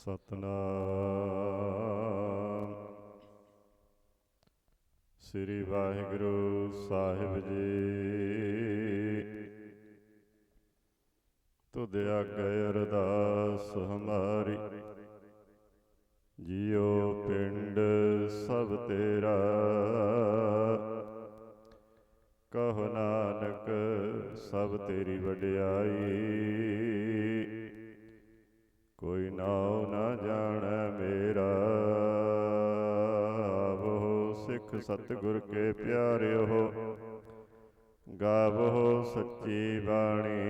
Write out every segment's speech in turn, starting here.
ਸਤਨਾਮ। ਸ੍ਰੀ ਵਾਹਿਗੁਰੂ ਸਾਹਿਬ ਜੀ। ਤੁਧ ਆਗੇ ਅਰਦਾਸ ਹਮਾਰੀ। ਜਿਉ ਪਿੰਡ ਸਭ ਤੇਰਾ। ਕਹੋ ਨਾਨਕ ਸਭ ਤੇਰੀ ਵਡਿਆਈ। ਕੋਈ ਨਾਉ ਨਾ ਜਾਣੈ ਮੇਰਾ। ਆਵੋ ਸਿੱਖ ਸਤਿਗੁਰ ਕੇ ਪਿਆਰਿਓ। ਗਾਵੋ ਸੱਚੀ ਬਾਣੀ।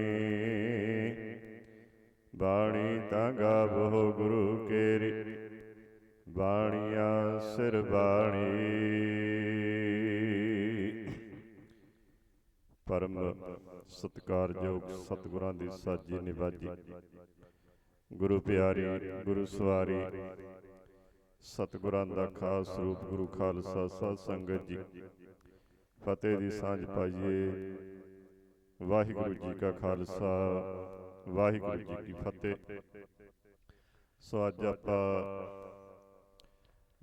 ਬਾਣੀ ਤਾਂ ਗਾਵੋ ਗੁਰੂ ਕੇਰੀ। ਬਾਣੀਆਂ ਸਿਰ ਬਾਣੀ। ਪਰਮ ਸਤਿਕਾਰਯੋਗ ਸਤਿਗੁਰਾਂ ਦੀ ਸਾਜੀ ਨਿਵਾਜੀ। ਗੁਰੂ ਪਿਆਰੀ ਗੁਰੂ ਸਵਾਰੀ। ਸਤਿਗੁਰਾਂ ਦਾ ਖਾਸ ਰੂਪ ਗੁਰੂ ਖਾਲਸਾ ਸਾਧ ਸੰਗਤ ਜੀ। ਫਤਿਹ ਦੀ ਸਾਂਝ ਪਾਈਏ। ਵਾਹਿਗੁਰੂ ਜੀ ਕਾ ਖਾਲਸਾ। ਵਾਹਿਗੁਰੂ ਜੀ ਕੀ ਫਤਿਹ। ਸੋ ਅੱਜ ਆਪਾਂ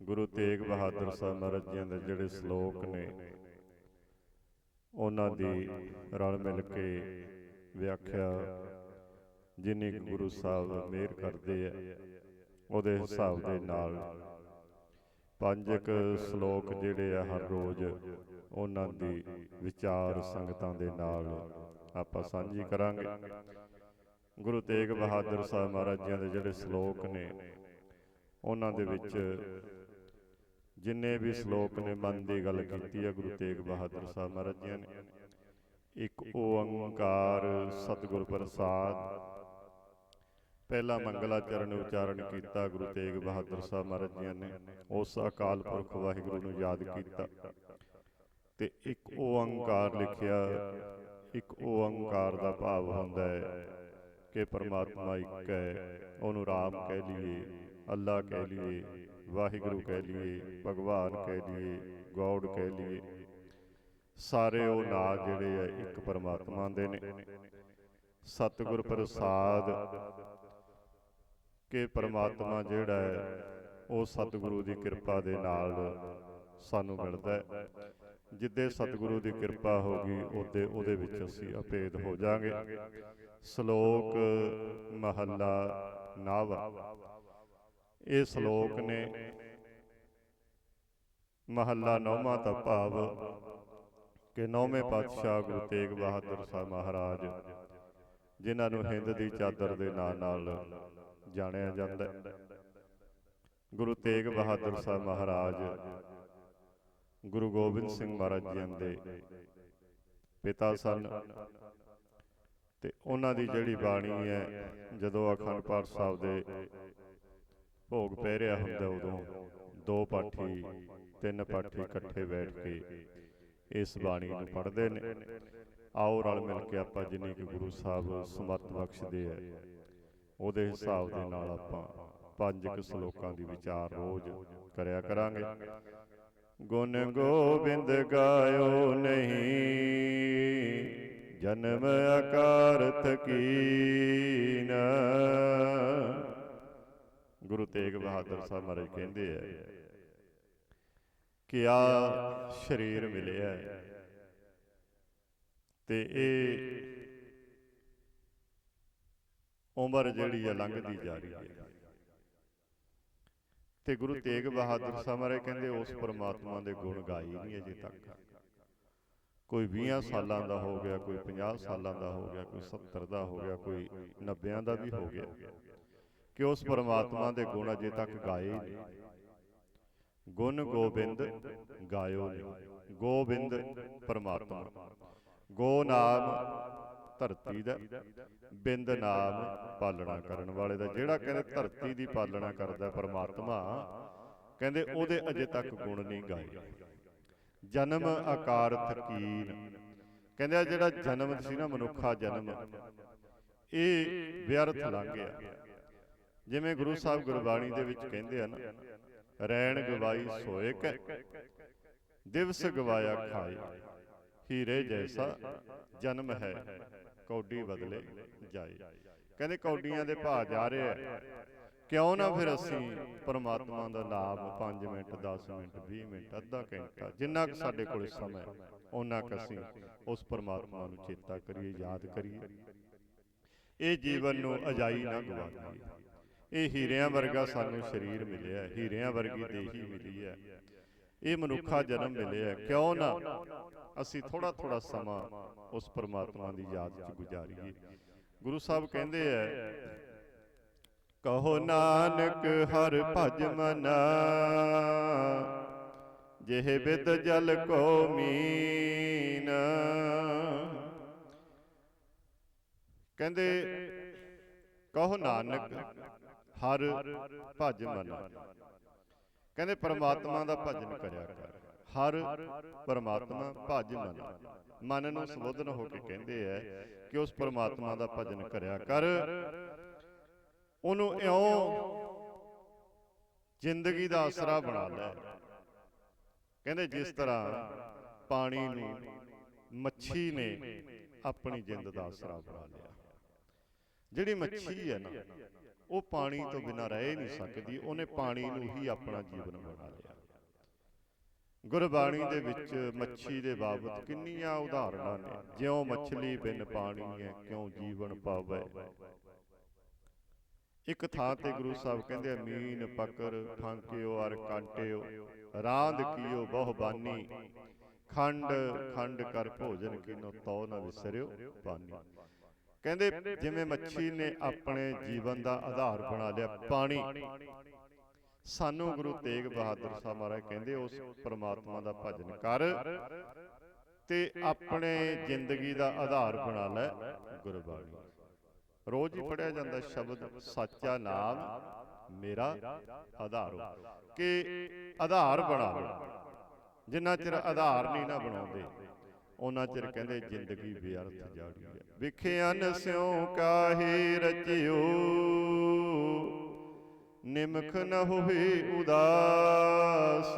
ਗੁਰੂ ਤੇਗ ਬਹਾਦਰ ਸਾਹਿਬ ਮਹਾਰਾਜ ਜੀ ਦੇ ਜਿਹੜੇ ਸ਼ਲੋਕ ਨੇ ਉਹਨਾਂ ਦੀ ਰਲ ਮਿਲ ਕੇ ਵਿਆਖਿਆ ਜਿੰਨੀ ਗੁਰੂ ਸਾਹਿਬ ਮਿਹਰ ਕਰਦੇ ਆ ਉਹਦੇ ਹਿਸਾਬ ਦੇ ਨਾਲ ਪੰਜ ਇੱਕ ਸ਼ਲੋਕ ਜਿਹੜੇ ਆ ਹਰ ਰੋਜ਼ ਉਹਨਾਂ ਦੀ ਵਿਚਾਰ ਸੰਗਤਾਂ ਦੇ ਨਾਲ ਆਪਾਂ ਸਾਂਝੀ ਕਰਾਂਗੇ। ਗੁਰੂ ਤੇਗ ਬਹਾਦਰ ਸਾਹਿਬ ਮਹਾਰਾਜ ਜੀ ਦੇ ਜਿਹੜੇ ਸ਼ਲੋਕ ਨੇ ਉਹਨਾਂ ਦੇ ਵਿੱਚ ਜਿੰਨੇ ਵੀ ਸ਼ਲੋਕ ਨੇ ਮਨ ਦੀ ਗੱਲ ਕੀਤੀ ਹੈ ਗੁਰੂ ਤੇਗ ਬਹਾਦਰ ਸਾਹਿਬ ਮਹਾਰਾਜ ਜੀ ਨੇ ਇੱਕ ਓੰਕਾਰ ਸਤਿਗੁਰ ਪ੍ਰਸਾਦ ਪਹਿਲਾ ਮੰਗਲਾ ਚਰਨ ਉਚਾਰਨ ਕੀਤਾ ਗੁਰੂ ਤੇਗ ਬਹਾਦਰ ਸਾਹਿਬ ਮਹਾਰਾਜ ਜੀ ਨੇ। ਉਸ ਅਕਾਲ ਪੁਰਖ ਵਾਹਿਗੁਰੂ ਨੂੰ ਯਾਦ ਕੀਤਾ। ਤੇ ਇੱਕ ਓੰਕਾਰ ਲਿਖਿਆ ਇੱਕ ਓੰਕਾਰ ਦਾ ਭਾਵ ਹੁੰਦਾ ਹੈ ਕਿ ਪਰਮਾਤਮਾ ਇੱਕ ਹੈ ਉਹਨੂੰ ਰਾਮ ਕਹਿ ਲਈਏ ਅੱਲਾ ਕਹਿ ਲਈਏ ਵਾਹਿਗੁਰੂ ਕਹਿ ਲਈਏ ਭਗਵਾਨ ਕਹਿ ਲਈਏ ਗੋਡ ਕਹਿ ਲਈਏ। ਸਾਰੇ ਉਹ ਨਾਂ ਜਿਹੜੇ ਆ ਇੱਕ ਪਰਮਾਤਮਾ ਦੇ ਨੇ। ਸਤਿਗੁਰ ਪ੍ਰਸਾਦ ਕਿ ਪਰਮਾਤਮਾ ਜਿਹੜਾ ਹੈ ਉਹ ਸਤਿਗੁਰੂ ਦੀ ਕਿਰਪਾ ਦੇ ਨਾਲ ਸਾਨੂੰ ਮਿਲਦਾ ਹੈ। ਜਿੱਦੇ ਸਤਿਗੁਰੂ ਦੀ ਕਿਰਪਾ ਹੋਗੀ ਉਹਦੇ ਉਹਦੇ ਵਿੱਚ ਅਸੀਂ ਅਪੇਦ ਹੋ ਜਾਾਂਗੇ ਸ਼ਲੋਕ ਮਹੱਲਾ ਨਾਵਾ। ਇਹ ਸ਼ਲੋਕ ਨੇ ਮਹੱਲਾ ਨੌਵਾਂ ਦਾ ਭਾਵ ਕਿ ਨੌਵੇਂ ਪਾਤਸ਼ਾਹ ਗੁਰੂ ਤੇਗ ਬਹਾਦਰ ਸਾਹਿਬ ਮਹਾਰਾਜ ਜਿਨ੍ਹਾਂ ਨੂੰ ਹਿੰਦ ਦੀ ਚਾਦਰ ਦੇ ਨਾਂ ਨਾਲ ਜਾਣਿਆ ਜਾਂਦਾ ਹੈ। ਗੁਰੂ ਤੇਗ ਬਹਾਦਰ ਸਾਹਿਬ ਮਹਾਰਾਜ ਗੁਰੂ ਗੋਬਿੰਦ ਸਿੰਘ ਮਹਾਰਾਜ ਜੀ ਦੇ ਪਿਤਾ ਸਨ। ਤੇ ਉਹਨਾਂ ਦੀ ਜਿਹੜੀ ਬਾਣੀ ਹੈ ਜਦੋਂ ਅਖੰਡ ਪਾਠ ਸਾਹਿਬ ਦੇ ਭੋਗ ਪੈ ਰਿਹਾ ਹੁੰਦਾ ਉਦੋਂ ਦੋ ਪਾਠੀ ਤਿੰਨ ਪਾਠੀ ਇਕੱਠੇ ਬੈਠ ਕੇ ਇਸ ਬਾਣੀ ਨੂੰ ਪੜ੍ਹਦੇ ਨੇ। ਆਓ ਰਲ ਮਿਲ ਕੇ ਆਪਾਂ ਜਿੰਨੀ ਕਿ ਗੁਰੂ ਸਾਹਿਬ ਸਮਰਥ ਬਖਸ਼ਦੇ ਆ। ਉਹਦੇ ਹਿਸਾਬ ਦੇ ਨਾਲ ਆਪਾਂ ਪੰਜ ਕੁ ਸ਼ਲੋਕਾਂ ਦੀ ਵਿਚਾਰ ਰੋਜ਼ ਕਰਿਆ ਕਰਾਂਗੇ। ਗੁਣ ਗੋਬਿੰਦ ਗਾਇਓ ਨਹੀਂ। ਜਨਮ ਆਕਾਰਥ ਕੀਨ। ਗੁਰੂ ਤੇਗ ਬਹਾਦਰ ਸਾਹਿਬ ਮਹਾਰਾਜ ਕਹਿੰਦੇ ਆ ਕਿ ਆ। ਸਰੀਰ ਮਿਲਿਆ। ਤੇ ਇਹ ਉਮਰ ਜਿਹੜੀ ਹੈ ਲੰਘਦੀ ਜਾ ਰਹੀ ਹੈ ਤੇ ਗੁਰੂ ਤੇਗ ਬਹਾਦਰ ਸਾਹਿਬ ਮਹਾਰਾਜ ਕਹਿੰਦੇ ਉਸ ਪਰਮਾਤਮਾ ਦੇ ਗੁਣ ਗਾਈ ਨਹੀਂ ਅਜੇ ਤੱਕ। ਕੋਈ 20 ਸਾਲਾਂ ਦਾ ਹੋ ਗਿਆ ਕੋਈ 50 ਸਾਲਾਂ ਦਾ ਹੋ ਗਿਆ ਕੋਈ 70 ਦਾ ਹੋ ਗਿਆ ਕੋਈ 90 ਦਾ ਵੀ ਹੋ ਗਿਆ। ਕਿ ਉਸ ਪਰਮਾਤਮਾ ਦੇ ਗੁਣ ਅਜੇ ਤੱਕ ਗਾਏ ਨਹੀਂ। ਗੁਣ ਗੋਬਿੰਦ ਗਾਇਓ ਨਹੀਂ। ਗੋਬਿੰਦ ਪਰਮਾਤਮਾ। ਗੋ ਨਾਮ ਧਰਤੀ ਦਾ ਬਿੰਦ ਨਾਮ ਪਾਲਣਾ ਕਰਨ ਵਾਲੇ ਦਾ। ਜਿਹੜਾ ਕਹਿੰਦੇ ਧਰਤੀ ਦੀ ਪਾਲਣਾ ਕਰਦਾ ਪਰਮਾਤਮਾ, ਕਹਿੰਦੇ ਉਹਦੇ ਅਜੇ ਤੱਕ ਗੁਣ ਨਹੀਂ ਗਾਏ। ਜਨਮ ਆਕਾਰ ਥਕੀਨ। ਕਹਿੰਦੇ ਜਿਹੜਾ ਜਨਮ ਸੀ ਨਾ ਮਨੁੱਖਾ ਜਨਮ, ਇਹ ਵਿਅਰਥ ਲੰਘ ਗਿਆ। ਜਿਵੇਂ ਗੁਰੂ ਸਾਹਿਬ ਗੁਰਬਾਣੀ ਦੇ ਵਿੱਚ ਕਹਿੰਦੇ ਆ ਨਾ ਰੈਣ ਗਵਾਈ ਸੋਏ ਕੈ ਦਿਵਸ ਗਵਾਇਆ ਖਾਏ। ਹੀਰੇ ਜੈਸਾ ਜਨਮ ਹੈ। ਕੌਡੀ ਬਦਲੇ ਜਾਏ। ਕਹਿੰਦੇ ਕੌਡੀਆਂ ਦੇ ਭਾਅ ਜਾ ਰਿਹਾ ਹੈ ਕਿਉਂ ਨਾ ਫਿਰ ਅਸੀਂ ਪਰਮਾਤਮਾ ਦਾ ਨਾਮ 5 ਮਿੰਟ 10 ਮਿੰਟ 20 ਮਿੰਟ ਅੱਧਾ ਘੰਟਾ ਜਿੰਨਾ ਕੁ ਸਾਡੇ ਕੋਲ ਸਮਾਂ ਹੈ ਉਹਨਾਂ ਕੁ ਅਸੀਂ ਉਸ ਪਰਮਾਤਮਾ ਨੂੰ ਚੇਤਾ ਕਰੀਏ ਯਾਦ ਕਰੀਏ। ਇਹ ਜੀਵਨ ਨੂੰ ਅਜਾਈ ਨਾ ਗਵਾ ਦਈਏ ਇਹ ਹੀਰਿਆਂ ਵਰਗਾ ਸਾਨੂੰ ਸਰੀਰ ਮਿਲਿਆ ਹੀਰਿਆਂ ਵਰਗੀ ਦੇਹੀ ਮਿਲੀ ਹੈ। ਇਹ ਮਨੁੱਖਾ ਜਨਮ ਮਿਲਿਆ ਕਿਉਂ ਨਾ? ਅਸੀਂ ਥੋੜਾ ਥੋੜਾ ਸਮਾਂ ਉਸ ਪਰਮਾਤਮਾ ਦੀ ਯਾਦ 'ਚ ਗੁਜ਼ਾਰੀਏ। ਗੁਰੂ ਸਾਹਿਬ ਕਹਿੰਦੇ ਐ ਕਹੋ ਨਾਨਕ ਹਰ ਭਜ ਮਨਾ ਜਿਹ ਬਿਦ ਜਲ ਕੋ ਮੀਨ। ਕਹਿੰਦੇ ਕਹੋ ਨਾਨਕ ਹਰ ਭਜ ਮਨਾ। ਕਹਿੰਦੇ ਪਰਮਾਤਮਾ ਦਾ ਭਜਨ ਕਰਿਆ ਕਰ। ਹਰ ਪਰਮਾਤਮਾ ਭਜ ਮਨਾ ਮਨ ਨੂੰ ਸੰਬੋਧਨ ਹੋ ਕੇ ਕਹਿੰਦੇ ਐ ਕਿ ਉਸ ਪਰਮਾਤਮਾ ਦਾ ਭਜਨ ਕਰਿਆ ਕਰ। ਉਹਨੂੰ ਇਉਂ ਜ਼ਿੰਦਗੀ ਦਾ ਆਸਰਾ ਬਣਾ ਲੈ। ਕਹਿੰਦੇ ਜਿਸ ਤਰ੍ਹਾਂ ਪਾਣੀ ਨੂੰ ਮੱਛੀ ਨੇ ਆਪਣੀ ਜਿੰਦ ਦਾ ਆਸਰਾ ਬਣਾ ਲਿਆ। ਜਿਹੜੀ ਮੱਛੀ ਹੈ ਨਾ ਉਹ ਪਾਣੀ ਤੋਂ ਬਿਨਾਂ ਰਹਿ ਨਹੀਂ ਸਕਦੀ ਉਹਨੇ ਪਾਣੀ ਨੂੰ ਹੀ ਆਪਣਾ ਜੀਵਨ ਬਣਾ ਲਿਆ। ਗੁਰਬਾਣੀ ਦੇ ਵਿੱਚ ਮੱਛੀ ਦੇ ਬਾਬਤ ਕਿੰਨੀਆਂ ਉਦਾਹਰਨਾਂ ਨੇ। ਜਿਉਂ ਮੱਛਲੀ ਬਿਨ ਪਾਣੀ ਹੈ ਕਿਉਂ ਜੀਵਨ ਪਾਵੇ? ਇੱਕ ਥਾਂ ਤੇ ਗੁਰੂ ਸਾਹਿਬ ਕਹਿੰਦੇ ਮੀਨ ਪਕਰ ਫਾਂਕਿਓ ਅਰ ਕਾਂਟਿਓ। ਰਾਂਦ ਕੀਓ ਬਹੁ ਬਾਨੀ ਖੰਡ ਖੰਡ ਕਰ ਭੋਜਨ ਕੀਨੋ ਤੋ ਨਾ ਵਿਸਰਿਓ ਪਾਨੀ ਕਹਿੰਦੇ, ਜਿਵੇਂ ਮੱਛੀ ਨੇ ਆਪਣੇ ਜੀਵਨ ਦਾ ਆਧਾਰ ਬਣਾ ਲਿਆ ਪਾਣੀ। ਸਾਨੂੰ ਗੁਰੂ ਤੇਗ ਬਹਾਦਰ ਸਾਹਿਬ ਮਹਾਰਾਜ ਕਹਿੰਦੇ, ਉਸ ਪਰਮਾਤਮਾ ਦਾ ਭਜਨ ਕਰ ਤੇ ਆਪਣੇ ਜ਼ਿੰਦਗੀ ਦਾ ਆਧਾਰ ਬਣਾ ਲੈ ਗੁਰਬਾਣੀ। ਰੋਜ਼ ਹੀ ਪੜਿਆ ਜਾਂਦਾ ਸ਼ਬਦ, ਸੱਚਾ ਨਾਮ ਮੇਰਾ ਆਧਾਰੋ ਕਿ ਆਧਾਰ ਬਣਾ ਲਓ। ਜਿੰਨਾ ਚਿਰ ਆਧਾਰ ਨਹੀਂ ਨਾ ਬਣਾਉਂਦੇ ਉਹਨਾਂ ਚਿਰ ਕਹਿੰਦੇ ਜ਼ਿੰਦਗੀ ਬੇਅਰਥ ਜਾੜੀ ਹੈ ਵਿਖਿਆਨ ਸਿਉ ਕਾਹੇ ਰਚਿਓ। ਨਿਮਖ ਨ ਹੋਏ ਉਦਾਸ।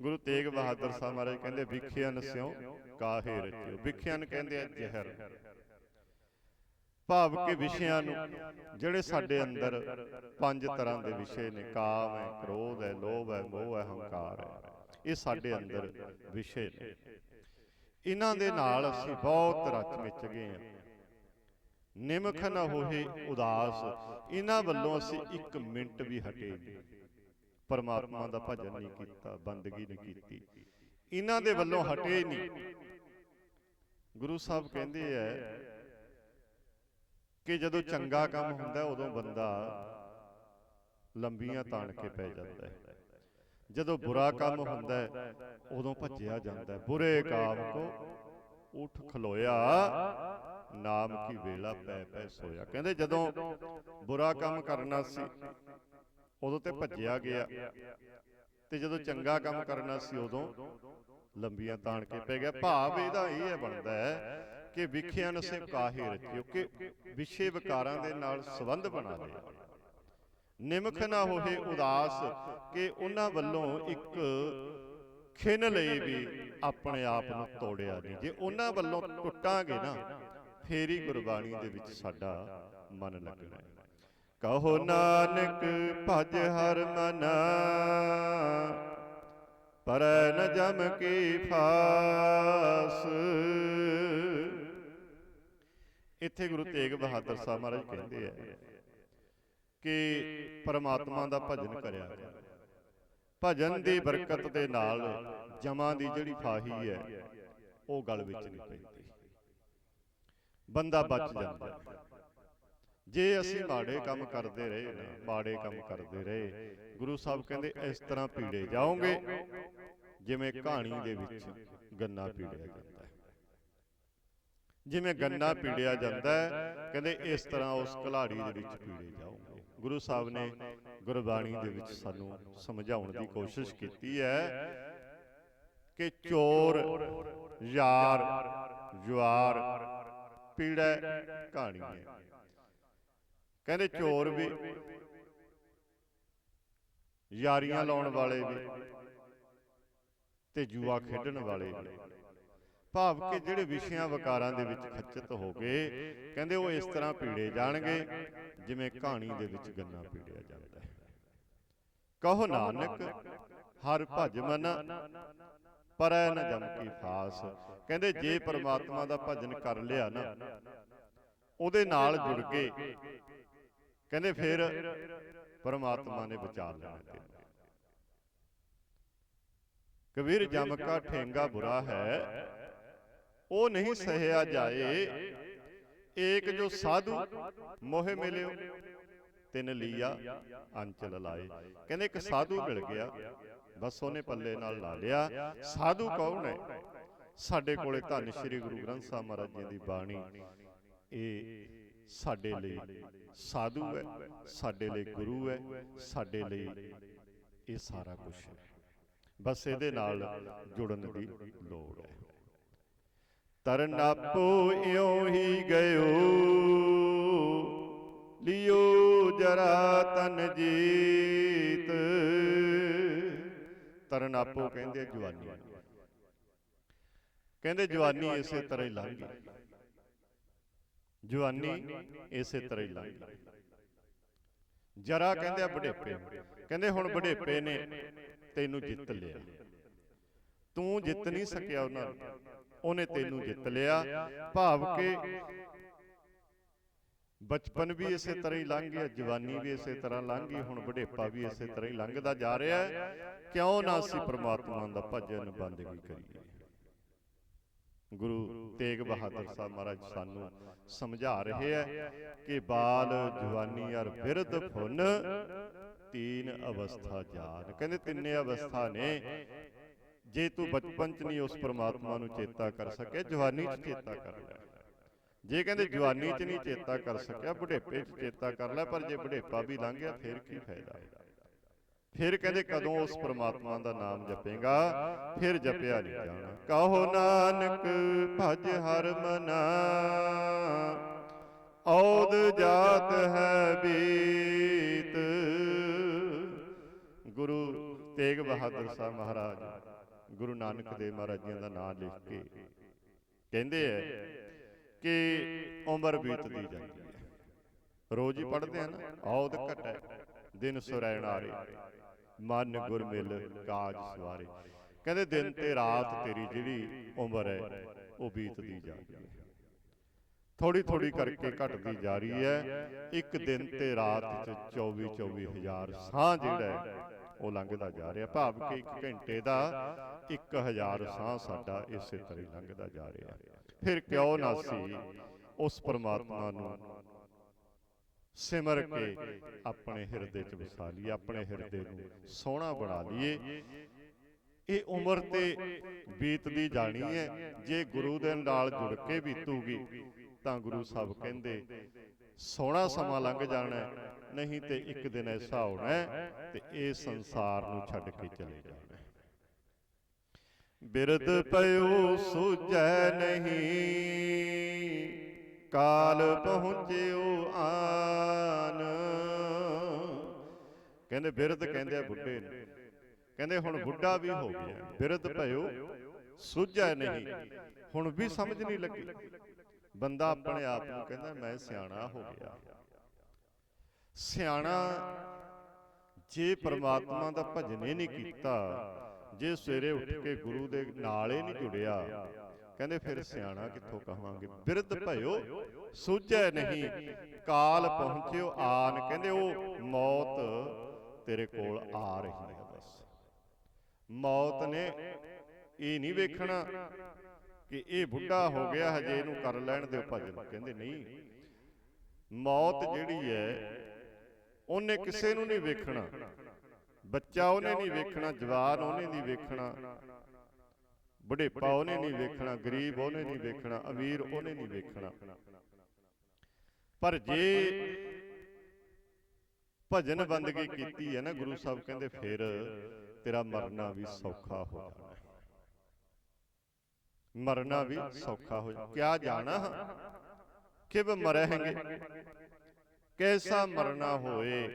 ਗੁਰੂ ਤੇਗ ਬਹਾਦਰ ਸਾਹਿਬ ਮਹਾਰਾਜ ਕਹਿੰਦੇ ਵਿਖਿਆਨ ਸਿਉ ਕਾਹੇ ਰਚਿਓ। ਵਿਖਿਆਨ ਕਹਿੰਦੇ ਆ ਜ਼ਹਿਰ। ਭਾਵ ਕਿ ਵਿਸ਼ਿਆਂ ਨੂੰ ਜਿਹੜੇ ਸਾਡੇ ਅੰਦਰ ਪੰਜ ਤਰ੍ਹਾਂ ਦੇ ਵਿਸ਼ੇ ਨੇ ਕਾਮ ਹੈ ਕ੍ਰੋਧ ਹੈ ਲੋਭ ਹੈ ਮੋਹ ਹੈ। ਹੰਕਾਰ ਹੈ। ਇਹ ਸਾਡੇ ਅੰਦਰ ਵਿਸ਼ੇ ਨੇ। ਇਹਨਾਂ ਦੇ ਨਾਲ ਅਸੀਂ ਬਹੁਤ ਰਚ ਮਿਚ ਗਏ ਹਾਂ। ਨਿਮਖ ਨਾ ਹੋਏ ਉਦਾਸ। ਇਹਨਾਂ ਵੱਲੋਂ ਅਸੀਂ ਇੱਕ ਮਿੰਟ ਵੀ ਹਟੇ ਨਹੀਂ। ਪਰਮਾਤਮਾ ਦਾ ਭਜਨ ਨਹੀਂ ਕੀਤਾ ਬੰਦਗੀ ਨਹੀਂ ਕੀਤੀ। ਇਹਨਾਂ ਦੇ ਵੱਲੋਂ ਹਟੇ ਨਹੀਂ। ਗੁਰੂ ਸਾਹਿਬ ਕਹਿੰਦੇ ਐ ਕਿ ਜਦੋਂ ਚੰਗਾ ਕੰਮ ਹੁੰਦਾ ਉਦੋਂ ਬੰਦਾ ਲੰਬੀਆਂ ਤਾਣ ਕੇ ਪੈ ਜਾਂਦਾ ਹੈ। ਜਦੋਂ ਬੁਰਾ ਕੰਮ ਹੁੰਦਾ ਹੈ ਉਦੋਂ ਭੱਜਿਆ ਜਾਂਦਾ ਹੈ। ਬੁਰੇ ਕਾਮ ਕੋ ਉਠ ਖਲੋਇਆ ਨਾਮ ਕੀ ਵੇਲਾ ਪੈ ਪੈ ਸੋਇਆ। ਕਹਿੰਦੇ ਜਦੋਂ ਬੁਰਾ ਕੰਮ ਕਰਨਾ ਸੀ ਉਦੋਂ ਤੇ ਭੱਜਿਆ ਗਿਆ। ਤੇ ਜਦੋਂ ਚੰਗਾ ਕੰਮ ਕਰਨਾ ਸੀ ਉਦੋਂ ਲੰਬੀਆਂ ਤਾਣ ਕੇ ਪੈ ਗਿਆ। ਭਾਵ ਇਹਦਾ ਇਹ ਹੈ ਬਣਦਾ ਹੈ ਕਿ ਵਿਖਿਆਨ ਸੇ ਕਾਹੇ ਰਚਿਓ ਕਿ ਵਿਸ਼ੇ ਵਿਕਾਰਾਂ ਦੇ ਨਾਲ ਸੰਬੰਧ ਬਣਾ ਲਿਆ ਨਿਮਖ ਨਾ ਹੋਏ ਉਦਾਸ ਕਿ ਉਹਨਾਂ ਵੱਲੋਂ ਇੱਕ ਖਿੰਨ ਲਈ ਵੀ ਆਪਣੇ ਆਪ ਨੂੰ ਤੋੜਿਆ ਨਹੀਂ। ਜੇ ਉਹਨਾਂ ਵੱਲੋਂ ਟੁੱਟਾਂਗੇ ਨਾ ਫੇਰ ਹੀ ਗੁਰਬਾਣੀ ਦੇ ਵਿੱਚ ਸਾਡਾ ਮਨ ਲੱਗਣਾ ਹੈ। ਕਹੋ ਨਾਨਕ ਭਜ ਹਰ ਮਨਾ। ਪਰੈ ਨ ਜਮ ਕੀ ਫਾਸ। ਇੱਥੇ ਗੁਰੂ ਤੇਗ ਬਹਾਦਰ ਸਾਹਿਬ ਮਹਾਰਾਜ ਕਹਿੰਦੇ ਆ ਕਿ ਪਰਮਾਤਮਾ ਦਾ ਭਜਨ ਕਰਿਆ। ਭਜਨ ਦੀ ਬਰਕਤ ਦੇ ਨਾਲ ਜਮਾਂ ਦੀ ਜਿਹੜੀ ਫਾਹੀ ਹੈ, ਉਹ ਗਲ ਵਿੱਚ ਨਹੀਂ ਪੈਂਦੀ। ਬੰਦਾ ਬਚ ਜਾਂਦਾ। ਜੇ ਅਸੀਂ ਮਾੜੇ ਕੰਮ ਕਰਦੇ ਰਹੇ ਨਾ ਮਾੜੇ ਕੰਮ ਕਰਦੇ ਰਹੇ, ਗੁਰੂ ਸਾਹਿਬ ਕਹਿੰਦੇ, ਇਸ ਤਰ੍ਹਾਂ ਪੀੜੇ ਜਾਓਗੇ? ਜਿਵੇਂ ਕਹਾਣੀ ਦੇ ਵਿੱਚ ਗੰਨਾ ਪੀੜਿਆ ਜਾਂਦਾ ਹੈ। ਜਿਵੇਂ ਗੰਨਾ ਪੀੜਿਆ ਜਾਂਦਾ ਹੈ, ਕਹਿੰਦੇ, ਇਸ ਤਰ੍ਹਾਂ ਉਸ ਕਲਾੜੀ ਦੇ ਵਿੱਚ ਪੀੜੇ ਜਾਓਗੇ। ਗੁਰੂ ਸਾਹਿਬ ਨੇ ਗੁਰਬਾਣੀ ਦੇ ਵਿੱਚ ਸਾਨੂੰ ਸਮਝਾਉਣ ਦੀ ਕੋਸ਼ਿਸ਼ ਕੀਤੀ ਹੈ ਕਿ ਚੋਰ, ਯਾਰ ਜੁਆਰ ਪੀੜਾ ਕਹਾਣੀ ਹੈ ਕਹਿੰਦੇ ਚੋਰ ਵੀ ਯਾਰੀਆਂ ਲਾਉਣ ਵਾਲੇ ਵੀ ਤੇ ਜੂਆ ਖੇਡਣ ਵਾਲੇ ਵੀ। ਭਾਵ ਕਿ ਜਿਹੜੇ ਵਿਸ਼ਿਆਂ ਵਿਕਾਰਾਂ ਦੇ ਵਿੱਚ ਖੱਚਤ ਹੋ ਗਏ, ਕਹਿੰਦੇ ਉਹ ਇਸ ਤਰ੍ਹਾਂ ਪੀੜੇ ਜਾਣਗੇ ਜਿਵੇਂ ਕਹਾਣੀ ਦੇ ਵਿੱਚ ਗੰਨਾ ਪੀੜਿਆ ਜਾਂਦਾ ਹੈ। ਕਹੋ ਨਾਨਕ ਹਰ ਭਜ ਮਨ ਪਰੈ ਨ ਜਮ ਕੀ ਫਾਸ। ਕਹਿੰਦੇ ਜੇ ਪਰਮਾਤਮਾ ਦਾ ਭਜਨ ਕਰ ਲਿਆ ਨਾ ਉਹਦੇ ਨਾਲ ਜੁੜ ਕੇ ਕਹਿੰਦੇ ਫਿਰ ਪਰਮਾਤਮਾ ਨੇ ਬਚਾ ਲੈਣਾ ਤੈਨੂੰ ਕਬੀਰ ਜਮ ਕਾ ਠੇਂਗਾ ਬੁਰਾ ਹੈ ਉਹ ਨਹੀਂ ਸਹਿਆ ਜਾਏ। ਏਕ ਜੋ ਸਾਧੂ ਮੋਹਿ ਮਿਲਿਓ, ਤਿੰਨ ਲੀਆ ਅੰਚਲ ਲਾਏ। ਕਹਿੰਦੇ ਇੱਕ ਸਾਧੂ ਮਿਲ ਗਿਆ, ਬਸ ਉਹਨੇ ਪੱਲੇ ਨਾਲ ਲਾ ਲਿਆ। ਸਾਧੂ ਕੌਣ ਹੈ? ਸਾਡੇ ਕੋਲੇ ਧੰਨ ਸ਼੍ਰੀ ਗੁਰੂ ਗ੍ਰੰਥ ਸਾਹਿਬ ਮਹਾਰਾਜ ਜੀ ਦੀ ਬਾਣੀ। ਇਹ ਸਾਡੇ ਲਈ ਸਾਧੂ ਹੈ, ਸਾਡੇ ਲਈ ਗੁਰੂ ਹੈ, ਸਾਡੇ ਲਈ ਇਹ ਸਾਰਾ ਕੁਝ ਹੈ। ਬਸ ਇਹਦੇ ਨਾਲ ਜੁੜਨ ਦੀ ਲੋੜ ਹੈ। ਤਰਨ ਆਪੋ ਇਉਂ ਹੀ ਗਇਓ। ਲਿਓ ਜਰਾ ਤਨ ਜੀਤ। ਤਰਨ ਆਪੋ ਕਹਿੰਦੇ ਜਵਾਨੀ। ਕਹਿੰਦੇ ਜਵਾਨੀ ਇਸੇ ਤਰ੍ਹਾਂ ਹੀ ਲੰਘ ਗਈ ਜਵਾਨੀ ਇਸੇ ਤਰ੍ਹਾਂ ਹੀ ਲੰਘ ਗਈ ਜਰਾ ਕਹਿੰਦੇ ਬੁਢੇਪੇ। ਕਹਿੰਦੇ ਹੁਣ ਬੁਢੇਪੇ ਨੇ ਤੈਨੂੰ ਜਿੱਤ ਲਿਆ। ਤੂੰ ਜਿੱਤ ਨਹੀਂ ਸਕਿਆ ਉਹਨਾਂ ਨੂੰ। ਉਹਨੇ ਤੈਨੂੰ ਜਿੱਤ ਲਿਆ। ਭਾਵ ਕਿ ਬਚਪਨ ਵੀ ਇਸੇ ਤਰ੍ਹਾਂ ਹੀ ਲੰਘ ਗਿਆ ਜਵਾਨੀ ਵੀ ਇਸੇ ਤਰ੍ਹਾਂ ਲੰਘ ਗਈ ਹੁਣ ਬੁਢੇਪਾ ਵੀ ਇਸੇ ਤਰ੍ਹਾਂ ਹੀ ਲੰਘਦਾ ਜਾ ਰਿਹਾ ਹੈ। ਕਿਉਂ ਨਾ ਅਸੀਂ ਪ੍ਰਮਾਤਮਾ ਦਾ ਭਜਨ ਬੰਦਗੀ ਕਰੀਏ? ਗੁਰੂ ਤੇਗ ਬਹਾਦਰ ਸਾਹਿਬ ਮਹਾਰਾਜ ਸਾਨੂੰ ਸਮਝਾ ਰਹੇ ਹੈ ਕਿ ਬਾਲ ਜਵਾਨੀ ਅਰ ਬਿਰਧ ਫੁਨ ਤੀਨ ਅਵਸਥਾ ਜਾਨ। ਕਹਿੰਦੇ ਤਿੰਨੇ ਅਵਸਥਾ ਨੇ। ਜੇ ਤੂੰ ਬਚਪਨ ਚ ਨਹੀਂ ਉਸ ਪ੍ਰਮਾਤਮਾ ਨੂੰ ਚੇਤਾ ਕਰ ਸਕਿਆ ਜਵਾਨੀ ਚ ਚੇਤਾ ਕਰ ਲੈ ਜੇ ਕਹਿੰਦੇ ਜਵਾਨੀ ਚ ਨਹੀਂ ਚੇਤਾ ਕਰ ਸਕਿਆ ਬੁਢੇਪੇ ਚ ਚੇਤਾ ਕਰ ਲੈ ਪਰ ਜੇ ਬੁਢੇਪਾ ਵੀ ਲੰਘ ਗਿਆ ਫਿਰ ਕੀ ਫਾਇਦਾ? ਫਿਰ ਕਹਿੰਦੇ ਕਦੋਂ ਉਸ ਪ੍ਰਮਾਤਮਾ ਦਾ ਨਾਮ ਜਪੇਗਾ? ਫਿਰ ਜਪਿਆ ਨਹੀਂ ਜਾਣਾ। ਕਹੋ ਨਾਨਕ ਭਜ ਹਰ ਮਨਾ। ਔਦ ਜਾਤ ਹੈ ਬੀਤ। ਗੁਰੂ ਤੇਗ ਬਹਾਦਰ ਸਾਹਿਬ ਮਹਾਰਾਜ ਗੁਰੂ ਨਾਨਕ ਦੇਵ ਮਹਾਰਾਜ ਜੀ ਦਾ ਨਾਮ ਲਿਖ ਕੇ ਕਹਿੰਦੇ ਐ ਕਿ ਉਮਰ ਬੀਤਦੀ ਜਾਂਦੀ ਹੈ। ਰੋਜ਼ ਹੀ ਪੜ੍ਹਦੇ ਆ ਨਾ ਔਦ ਘਟੈ ਦਿਨ ਸੁਰੈਣ ਆਰੇ ਮਨ ਗੁਰ ਮਿਲ ਕਾਜ ਸਵਾਰੇ। ਕਹਿੰਦੇ ਦਿਨ ਤੇ ਰਾਤ ਤੇਰੀ ਜਿਹੜੀ ਉਮਰ ਹੈ ਉਹ ਬੀਤਦੀ ਜਾਂਦੀ ਹੈ। ਥੋੜੀ ਥੋੜੀ ਕਰਕੇ ਘਟਦੀ ਜਾ ਰਹੀ ਹੈ। ਇੱਕ ਦਿਨ ਤੇ ਰਾਤ ਚ 24 24000 ਸਾਹ ਜਿਹੜਾ ਹੈ। ਉਹ ਲੰਘਦਾ ਜਾ ਰਿਹਾ। ਭਾਵ ਕਿ ਇੱਕ ਘੰਟੇ ਦਾ 1000 ਸਾਹ ਸਾਡਾ ਇਸੇ ਤਰ੍ਹਾਂ ਲੰਘਦਾ ਜਾ ਰਿਹਾ। ਫਿਰ ਕਿਉਂ ਨਾ ਸੀ ਉਸ ਪਰਮਾਤਮਾ ਨੂੰ ਸਿਮਰ ਕੇ ਆਪਣੇ ਹਿਰਦੇ 'ਚ ਵਸਾ ਲਈਏ, ਆਪਣੇ ਹਿਰਦੇ ਨੂੰ ਸੋਹਣਾ ਬਣਾ ਲਈਏ। ਇਹ ਉਮਰ ਤੇ ਬੀਤਦੀ ਜਾਣੀ ਹੈ। ਜੇ ਗੁਰੂ ਦੇ ਨਾਲ ਜੁੜ ਕੇ ਬੀਤੂਗੀ, ਤਾਂ ਗੁਰੂ ਸਾਹਿਬ ਕਹਿੰਦੇ, ਸੋਹਣਾ ਸਮਾਂ ਲੰਘ ਜਾਣਾ ਨਹੀਂ ਤੇ ਇੱਕ ਦਿਨ ਐਸਾ ਹੋਣਾ ਤੇ ਇਹ ਸੰਸਾਰ ਨੂੰ ਛੱਡ ਕੇ ਚਲੇ ਜਾਣਾ ਹੈ। ਬਿਰਧ ਪਇਓ ਸੁਝੈ ਨਹੀਂ। ਕਾਲ ਪਹੁੰਚਿਓ ਆਨ। ਕਹਿੰਦੇ ਬਿਰਧ ਕਹਿੰਦੇ ਆ ਬੁੱਢੇ ਨੂੰ। ਕਹਿੰਦੇ ਹੁਣ ਬੁੱਢਾ ਵੀ ਹੋ ਗਿਆ। ਬਿਰਧ ਭਇਓ ਸੁਝੈ ਨਹੀਂ। ਹੁਣ ਵੀ ਸਮਝ ਨਹੀਂ ਲੱਗੀ। ਬੰਦਾ ਆਪਣੇ ਆਪ ਨੂੰ ਕਹਿੰਦਾ ਮੈਂ ਸਿਆਣਾ ਹੋ ਗਿਆ। ਸਿਆਣਾ ਜੇ ਪ੍ਰਮਾਤਮਾ ਦਾ ਭਜਨ ਹੀ ਨਹੀਂ ਕੀਤਾ ਜੇ ਸਵੇਰੇ ਉੱਠ ਕੇ ਗੁਰੂ ਦੇ ਨਾਲ ਹੀ ਨਹੀਂ ਜੁੜਿਆ ਕਹਿੰਦੇ ਫਿਰ ਸਿਆਣਾ ਕਿੱਥੋਂ ਕਹਾਂਗੇ? ਬਿਰਧ ਭਇਓ ਸੂਝੈ ਨਹੀਂ ਕਾਲ ਪਹੁੰਚਿਓ ਆਨ ਕਹਿੰਦੇ ਉਹ ਮੌਤ ਤੇਰੇ ਕੋਲ ਆ ਰਹੀ ਹੈ ਬਸ। ਮੌਤ ਨੇ ਇਹ ਨਹੀਂ ਵੇਖਣਾ ਕਿ ਇਹ ਬੁੱਢਾ ਹੋ ਗਿਆ ਹਜੇ ਇਹਨੂੰ ਕਰ ਲੈਣ ਦਿਓ ਭਜਨ ਕਹਿੰਦੇ ਨਹੀਂ। ਮੌਤ ਜਿਹੜੀ ਹੈ ਉਹਨੇ ਕਿਸੇ ਨੂੰ ਨਹੀਂ ਵੇਖਣਾ। ਬੱਚਾ ਉਹਨੇ ਨਹੀਂ ਵੇਖਣਾ ਜਵਾਨ ਉਹਨੇ ਨਹੀਂ ਵੇਖਣਾ। ਬੁਢੇਪਾ ਉਹਨੇ ਨਹੀਂ ਵੇਖਣਾ ਗਰੀਬ ਉਹਨੇ ਨਹੀਂ ਵੇਖਣਾ ਅਮੀਰ ਉਹਨੇ ਨਹੀਂ ਵੇਖਣਾ। ਪਰ ਜੇ ਭਜਨ ਬੰਦਗੀ ਕੀਤੀ ਹੈ ਨਾ ਗੁਰੂ ਸਾਹਿਬ ਕਹਿੰਦੇ ਫਿਰ ਤੇਰਾ ਮਰਨਾ ਵੀ ਸੌਖਾ ਹੋ ਜਾਣਾ। ਮਰਨਾ ਵੀ ਸੌਖਾ ਹੋ ਜਾ ਕਿਆ ਜਾਣਾ? ਕਿਬ ਮਰਹਿੰਗੇ ਕੈਸਾ ਮਰਨਾ ਹੋਏ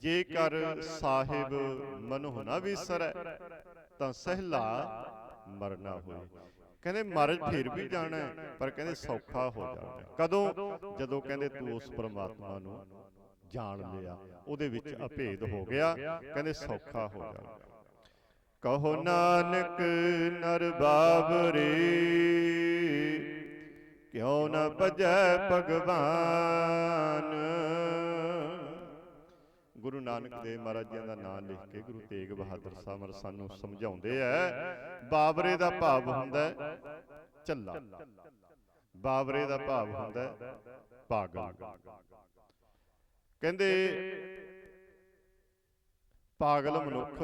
ਜੇਕਰ ਸਾਹਿਬ ਮਨੁ ਨਾ ਵਿਸਰੈ ਤਾਂ ਸਹਿਲਾ ਮਰਨਾ ਹੋਏ ਕਹਿੰਦੇ ਮਰ ਫਿਰ ਵੀ ਜਾਣਾ ਪਰ ਕਹਿੰਦੇ ਸੌਖਾ ਹੋ ਜਾਣਾ। ਕਦੋਂ? ਜਦੋਂ ਕਹਿੰਦੇ ਤੂੰ ਉਸ ਪਰਮਾਤਮਾ ਨੂੰ ਜਾਣ ਲਿਆ ਉਹਦੇ ਵਿੱਚ ਅਭੇਦ ਹੋ ਗਿਆ ਕਹਿੰਦੇ ਸੌਖਾ ਹੋ ਜਾਣਾ। ਕਹੋ ਨਾਨਕ ਨਰ ਬਾਬਰੇ ਕਿਉ ਨ ਭਜੈ ਭਗਵਾਨ? ਗੁਰੂ ਨਾਨਕ ਦੇਵ ਮਹਾਰਾਜ ਜੀ ਦਾ ਨਾਮ ਲਿਖ ਕੇ ਗੁਰੂ ਤੇਗ ਬਹਾਦਰ ਸਾਹਿਬ ਮਰ ਸਾਨੂੰ ਸਮਝਾਉਂਦੇ ਐ ਬਾਬਰੇ ਦਾ ਭਾਵ ਹੁੰਦਾ ਚੱਲਾ। ਬਾਬਰੇ ਦਾ ਭਾਵ ਹੁੰਦਾ ਪਾਗਲ। ਕਹਿੰਦੇ ਪਾਗਲ ਮਨੁੱਖ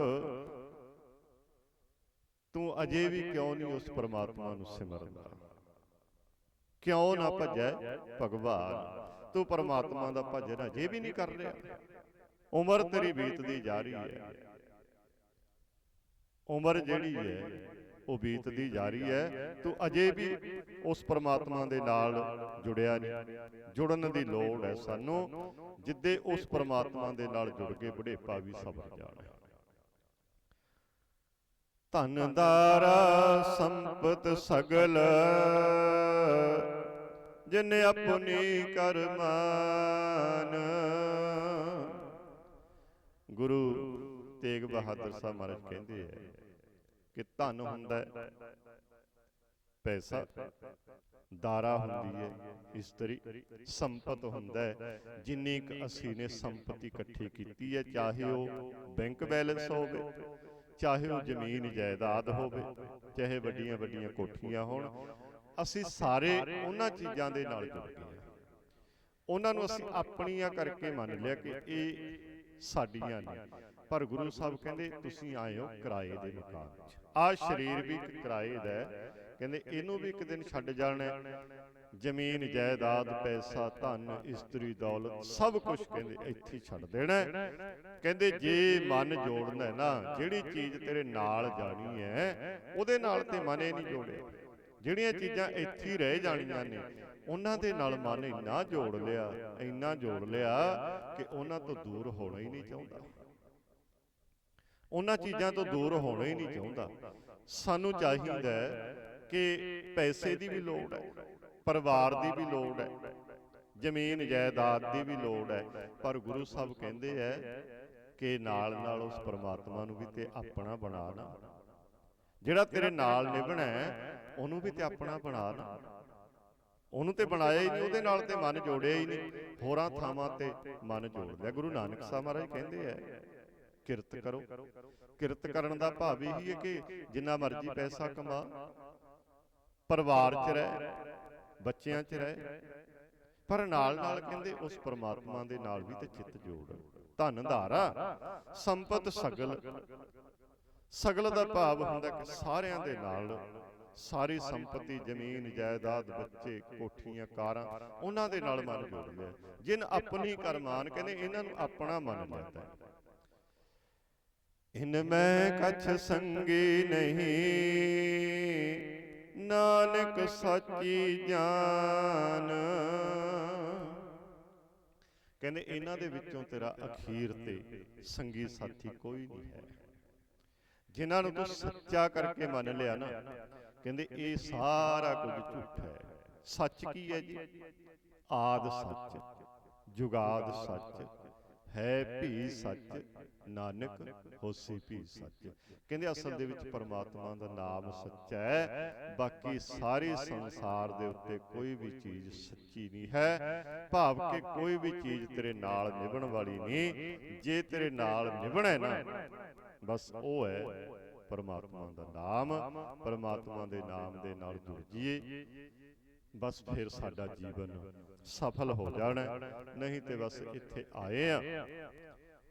ਤੂੰ ਅਜੇ ਵੀ ਕਿਉਂ ਨਹੀਂ ਉਸ ਪਰਮਾਤਮਾ ਨੂੰ ਸਿਮਰਦਾ? ਕਿਉਂ ਨਾ ਭਜੈ ਭਗਵਾਨ? ਤੂੰ ਪਰਮਾਤਮਾ ਦਾ ਭਜਨ ਅਜੇ ਵੀ ਨਹੀਂ ਕਰ ਰਿਹਾ। ਉਮਰ ਤੇਰੀ ਬੀਤਦੀ ਜਾ ਰਹੀ ਹੈ। ਉਮਰ ਜਿਹੜੀ ਹੈ ਉਹ ਬੀਤਦੀ ਜਾ ਰਹੀ ਹੈ। ਤੂੰ ਅਜੇ ਵੀ ਉਸ ਪਰਮਾਤਮਾ ਦੇ ਨਾਲ ਜੁੜਿਆ ਨਹੀਂ। ਜੁੜਨ ਦੀ ਲੋੜ ਹੈ ਸਾਨੂੰ ਜਿੱਦੇ ਉਸ ਪਰਮਾਤਮਾ ਦੇ ਨਾਲ ਜੁੜ ਕੇ ਬੁਢੇਪਾ ਵੀ ਸਬਰ ਜਾਣਾ। ਧਨ ਦਾਰਾ ਸੰਪਤ ਸਗਲ ਜਿਨ ਆਪਣੀ ਕਰਮਾਨ। ਗੁਰੂ ਤੇਗ ਬਹਾਦਰ ਸਾਹਿਬ ਮਹਾਰਾਜ ਕਹਿੰਦੇ ਐ ਕਿ ਧਨ ਹੁੰਦਾ ਪੈਸਾ। ਦਾਰਾ ਹੁੰਦੀ ਹੈ ਇਸਤਰੀ ਸੰਪਤ ਹੁੰਦਾ ਹੈ। ਜਿੰਨੀ ਕੁ ਅਸੀਂ ਨੇ ਸੰਪਤੀ ਇਕੱਠੀ ਕੀਤੀ ਹੈ ਚਾਹੇ ਉਹ ਬੈਂਕ ਬੈਲੈਂਸ ਹੋਵੇ ਚਾਹੇ ਉਹ ਜ਼ਮੀਨ ਜਾਇਦਾਦ ਹੋਵੇ ਚਾਹੇ ਵੱਡੀਆਂ ਵੱਡੀਆਂ ਕੋਠੀਆਂ ਹੋਣ ਅਸੀਂ ਸਾਰੇ ਉਹਨਾਂ ਚੀਜ਼ਾਂ ਦੇ ਨਾਲ ਜੁੜ ਗਏ ਹਾਂ। ਉਹਨਾਂ ਨੂੰ ਅਸੀਂ ਆਪਣੀਆਂ ਕਰਕੇ ਮੰਨ ਲਿਆ ਕਿ ਇਹ ਸਾਡੀਆਂ ਨੇ। ਪਰ ਗੁਰੂ ਸਾਹਿਬ ਕਹਿੰਦੇ ਤੁਸੀਂ ਆਏ ਹੋ ਕਿਰਾਏ ਦੇ ਮਕਾਨ 'ਚ। ਆਹ ਸਰੀਰ ਵੀ ਇੱਕ ਕਿਰਾਏ ਦਾ ਹੈ। ਕਹਿੰਦੇ ਇਹਨੂੰ ਵੀ ਇੱਕ ਦਿਨ ਛੱਡ ਜਾਣਾ। ਜ਼ਮੀਨ ਜਾਇਦਾਦ ਪੈਸਾ ਧਨ ਇਸਤਰੀ ਦੌਲਤ ਸਭ ਕੁਝ ਕਹਿੰਦੇ ਇੱਥੇ ਛੱਡ ਦੇਣਾ। ਕਹਿੰਦੇ ਜੇ ਮਨ ਜੋੜਨਾ ਹੈ ਨਾ ਜਿਹੜੀ ਚੀਜ਼ ਤੇਰੇ ਨਾਲ ਜਾਣੀ ਹੈ ਉਹਦੇ ਨਾਲ ਤੇ ਮਨ ਹੀ ਨਹੀਂ ਜੋੜਿਆ ਜਿਹੜੀਆਂ ਚੀਜ਼ਾਂ ਇੱਥੇ ਰਹਿ ਜਾਣੀਆਂ ਨੇ ਉਹਨਾਂ ਦੇ ਨਾਲ ਮਨ ਇੰਨਾ ਜੋੜ ਲਿਆ ਇੰਨਾ ਜੋੜ ਲਿਆ ਕਿ ਉਹਨਾਂ ਤੋਂ ਦੂਰ ਹੋਣਾ ਹੀ ਨਹੀਂ ਚਾਹੁੰਦਾ। ਉਹਨਾਂ ਚੀਜ਼ਾਂ ਤੋਂ ਦੂਰ ਹੋਣਾ ਹੀ ਨਹੀਂ ਚਾਹੁੰਦਾ। ਸਾਨੂੰ ਚਾਹੀਦਾ ਕਿ ਪੈਸੇ ਦੀ ਵੀ ਲੋੜ ਹੈ ਪਰਿਵਾਰ ਦੀ ਵੀ ਲੋੜ ਹੈ ਜ਼ਮੀਨ ਜਾਇਦਾਦ ਦੀ ਵੀ ਲੋੜ ਹੈ ਪਰ ਗੁਰੂ ਸਾਹਿਬ ਕਹਿੰਦੇ ਐ ਕਿ ਨਾਲ ਨਾਲ ਉਸ ਪਰਮਾਤਮਾ ਨੂੰ ਵੀ ਤੇ ਆਪਣਾ ਬਣਾ ਨਾ। ਜਿਹੜਾ ਤੇਰੇ ਨਾਲ ਨਿਭਣਾ ਹੈ ਉਹਨੂੰ ਵੀ ਤੇ ਆਪਣਾ ਬਣਾ ਨਾ ਉਹਨੂੰ ਤੇ ਬਣਾਇਆ ਹੀ ਨਹੀਂ ਉਹਦੇ ਨਾਲ ਤੇ ਮਨ ਜੋੜਿਆ ਹੀ ਨਹੀਂ। ਹੋਰਾਂ ਥਾਵਾਂ ਤੇ ਮਨ ਜੋੜ ਲਿਆ। ਗੁਰੂ ਨਾਨਕ ਸਾਹਿਬ ਮਹਾਰਾਜ ਕਹਿੰਦੇ ਐ ਕਿਰਤ ਕਰੋ। ਕਿਰਤ ਕਰਨ ਦਾ ਭਾਵ ਇਹੀ ਹੈ ਕਿ ਜਿੰਨਾ ਮਰਜ਼ੀ ਪੈਸਾ ਕਮਾ ਪਰਿਵਾਰ 'ਚ ਰਹਿ ਬੱਚਿਆਂ 'ਚ ਰਹਿ। ਪਰ ਨਾਲ ਨਾਲ ਕਹਿੰਦੇ ਉਸ ਪਰਮਾਤਮਾ ਦੇ ਨਾਲ ਵੀ ਤੇ ਚਿੱਤ ਜੋੜ। ਧਨ ਧਾਰਾ ਸੰਪਤ ਸਗਲ। ਸਗਲ ਦਾ ਭਾਵ ਹੁੰਦਾ ਕਿ ਸਾਰਿਆਂ ਦੇ ਨਾਲ ਸਾਰੀ ਸੰਪਤੀ ਜ਼ਮੀਨ ਜਾਇਦਾਦ ਬੱਚੇ ਕੋਠੀਆਂ ਕਾਰਾਂ ਉਹਨਾਂ ਦੇ ਨਾਲ ਮਨ ਜੋੜ ਲਿਆ ਜਿਨ ਆਪਣੀ ਕਰਮਾਨ ਕਹਿੰਦੇ ਇਹਨਾਂ ਨੂੰ ਆਪਣਾ ਮੰਨ ਲੈਂਦਾ ਹੈ। ਇਨ ਮੈਂ ਕਛ ਸੰਗੀ ਨਹੀਂ। ਨਾਨਕ ਸੱਚੀ ਜਾਨ। ਕਹਿੰਦੇ ਇਹਨਾਂ ਦੇ ਵਿੱਚੋਂ ਤੇਰਾ ਅਖੀਰ ਤੇ ਸੰਗੀ ਸਾਥੀ ਕੋਈ ਨਹੀਂ ਹੈ। ਜਿਨ੍ਹਾਂ ਨੂੰ ਤੂੰ ਸੱਚਾ ਕਰਕੇ ਮੰਨ ਲਿਆ ਨਾ। ਕਹਿੰਦੇ ਇਹ ਸਾਰਾ ਕੁਝ ਝੂਠ ਹੈ। ਸੱਚ ਕੀ ਹੈ ਜੀ? ਆਦ ਸੱਚ। ਜੁਗਾਦ ਸੱਚ। ਹੈ ਭੀ ਸੱਚ। ਨਾਨਕ ਹੋਸੀ ਭੀ ਸੱਚ। ਕਹਿੰਦੇ ਅਸਲ ਦੇ ਵਿੱਚ ਪਰਮਾਤਮਾ ਦਾ ਨਾਮ ਸੱਚਾ ਹੈ। ਬਾਕੀ ਸਾਰੇ ਸੰਸਾਰ ਦੇ ਉੱਤੇ ਕੋਈ ਵੀ ਚੀਜ਼ ਸੱਚੀ ਨਹੀਂ ਹੈ। ਭਾਵ ਕਿ ਕੋਈ ਵੀ ਚੀਜ਼ ਤੇਰੇ ਨਾਲ ਨਿਭਣ ਵਾਲੀ ਨਹੀਂ। ਜੇ ਤੇਰੇ ਨਾਲ ਨਿਭਣਾ ਹੈ ਨਾ। ਬਸ ਉਹ ਹੈ ਪਰਮਾਤਮਾ ਦਾ ਨਾਮ, ਪਰਮਾਤਮਾ ਦੇ ਨਾਮ ਦੇ ਨਾਲ ਜੁੜ ਜੀਏ ਬਸ ਫਿਰ ਸਾਡਾ ਜੀਵਨ ਸਫਲ ਹੋ ਜਾਣਾ ਨਹੀਂ ਤੇ ਬਸ ਇੱਥੇ ਆਏ ਆ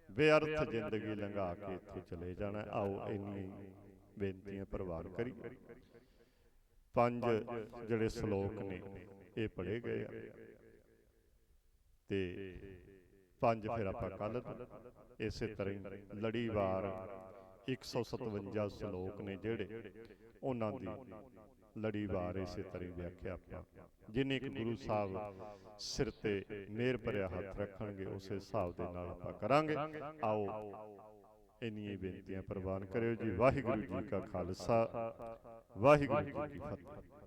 ਬੇਅਰਥ ਜ਼ਿੰਦਗੀ ਲੰਘਾ ਕੇ ਇੱਥੇ ਚਲੇ ਜਾਣਾ ਆਓ ਇੰਨੀ ਬੇਨਤੀਆਂ ਪ੍ਰਵਾਨ ਕਰੀ। ਪੰਜ ਜਿਹੜੇ ਸ਼ਲੋਕ ਨੇ, ਇਹ ਪੜ੍ਹੇ ਗਏ ਆ। ਤੇ ਪੰਜ ਫਿਰ ਆਪਾਂ ਕੱਲ ਇਸੇ ਤਰ੍ਹਾਂ ਹੀ ਲੜੀਵਾਰ 157 ਸ਼ਲੋਕ ਨੇ ਜਿਹੜੇ ਉਹਨਾਂ ਦੀ ਲੜੀਵਾਰ ਇਸੇ ਤਰ੍ਹਾਂ ਵਿਆਖਿਆ ਆਪਾਂ। ਜਿੰਨੇ ਕਿ ਗੁਰੂ ਸਾਹਿਬ ਸਿਰ ਤੇ ਮਿਹਰ ਭਰਿਆ ਹੱਥ ਰੱਖਣਗੇ, ਉਸੇ ਹਿਸਾਬ ਦੇ ਨਾਲ ਆਪਾਂ ਕਰਾਂਗੇ। ਆਓ ਇੰਨੀਆਂ ਬੇਨਤੀਆਂ ਪ੍ਰਵਾਨ ਕਰਿਓ ਜੀ। ਵਾਹਿਗੁਰੂ ਜੀ ਕਾ ਖਾਲਸਾ, ਵਾਹਿਗੁਰੂ ਜੀ ਕੀ ਫਤਿਹ।